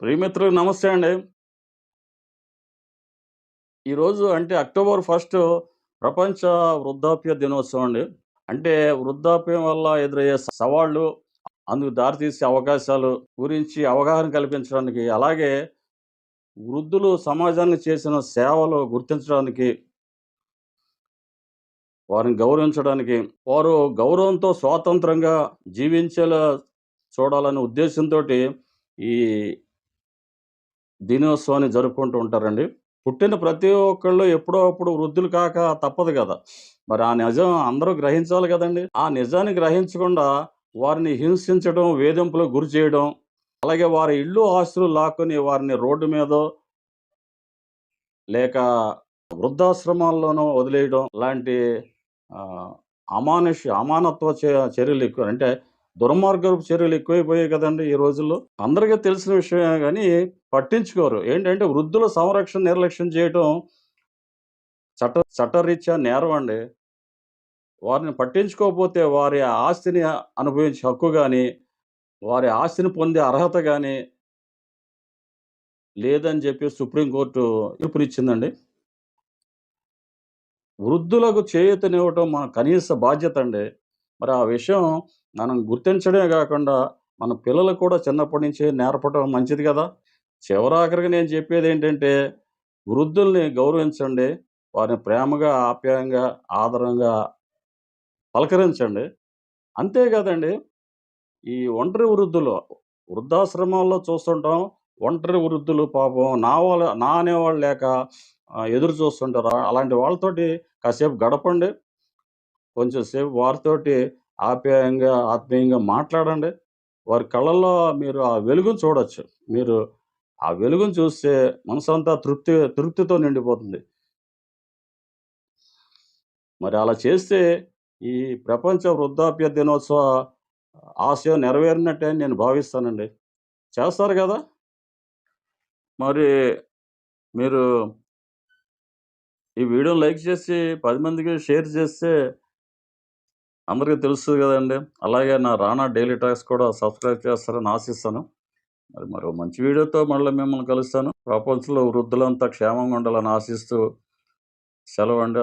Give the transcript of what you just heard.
ప్రియమిత్రులకు నమస్తే అండి. ఈరోజు అంటే అక్టోబర్ ఫస్ట్ ప్రపంచ వృద్ధాప్య దినోత్సవం అండి. అంటే వృద్ధాప్యం వల్ల ఎదురయ్యే సవాళ్ళు అందుకు దారితీసే అవకాశాలు గురించి అవగాహన కల్పించడానికి అలాగే వృద్ధులు సమాజానికి చేసిన సేవలు గుర్తించడానికి వారిని గౌరవించడానికి వారు గౌరవంతో స్వాతంత్రంగా జీవించేలా చూడాలనే ఉద్దేశంతో ఈ దినోత్సవాన్ని జరుపుకుంటూ ఉంటారండి. పుట్టిన ప్రతి ఒక్కళ్ళు ఎప్పుడో అప్పుడు వృద్ధులు కాక తప్పదు కదా. మరి ఆ నిజం అందరూ గ్రహించాలి కదండి. ఆ నిజాన్ని గ్రహించకుండా వారిని హింసించడం వేధింపులకు గురి చేయడం అలాగే వారి ఇల్లు ఆస్తులు లాక్కొని వారిని రోడ్డు మీద లేక వృద్ధాశ్రమాల్లోనూ వదిలేయడం లాంటి అమానుష అమానుష్య అమానత్వ చర్యలు ఎక్కువ అంటే దుర్మార్గపు చర్యలు ఎక్కువైపోయాయి కదండి ఈ రోజుల్లో. అందరికీ తెలిసిన విషయమే కానీ పట్టించుకోరు. ఏంటంటే వృద్ధుల సంరక్షణ నిర్లక్ష్యం చేయటం చట్ట చట్టరీత్యా నేరం అండి. వారిని పట్టించుకోకపోతే వారి ఆస్తిని అనుభవించే హక్కు కానీ వారి ఆస్తిని పొందే అర్హత కానీ లేదని చెప్పి సుప్రీంకోర్టు తీర్పునిచ్చిందండి వృద్ధులకు చేయూతనివ్వటం మన కనీస బాధ్యత అండి. మరి ఆ విషయం మనం గుర్తించడమే కాకుండా మన పిల్లలు కూడా చిన్నప్పటి నుంచి నేర్పడం మంచిది కదా. చివరాఖరికి నేను చెప్పేది ఏంటంటే వృద్ధుల్ని గౌరవించండి వారిని ప్రేమగా ఆప్యాయంగా ఆదరంగా పలకరించండి. అంతేకాదండి ఈ ఒంటరి వృద్ధులు వృద్ధాశ్రమాల్లో చూస్తుంటాం ఒంటరి వృద్ధులు పాపం నా వాళ్ళ నా అనేవాళ్ళు లేక ఎదురు చూస్తుంటారు. అలాంటి వాళ్ళతోటి కాసేపు గడపండి కొంచెంసేపు వారితోటి ఆప్యాయంగా ఆత్మీయంగా మాట్లాడండి. వారి కళ్ళల్లో మీరు ఆ వెలుగును చూడొచ్చు. మీరు ఆ వెలుగును చూస్తే మనసంతా తృప్తి తృప్తితో నిండిపోతుంది. మరి అలా చేస్తే ఈ ప్రపంచ వృద్ధాప్య దినోత్సవ ఆశయం నెరవేరినట్టే అని నేను భావిస్తానండి. చేస్తారు కదా? మరి మీరు ఈ వీడియో లైక్ చేసి పది మందికి షేర్ చేస్తే అందరికీ తెలుస్తుంది కదండి. అలాగే నా రానా డైలీ టాక్స్ కూడా సబ్స్క్రైబ్ చేస్తారని ఆశిస్తాను. మరి మరో మంచి వీడియోతో మళ్ళీ మిమ్మల్ని కలుస్తాను. ప్రపంచంలో వృద్ధులంతా క్షేమంగా ఉండాలని ఆశిస్తూ సెలవు అండి.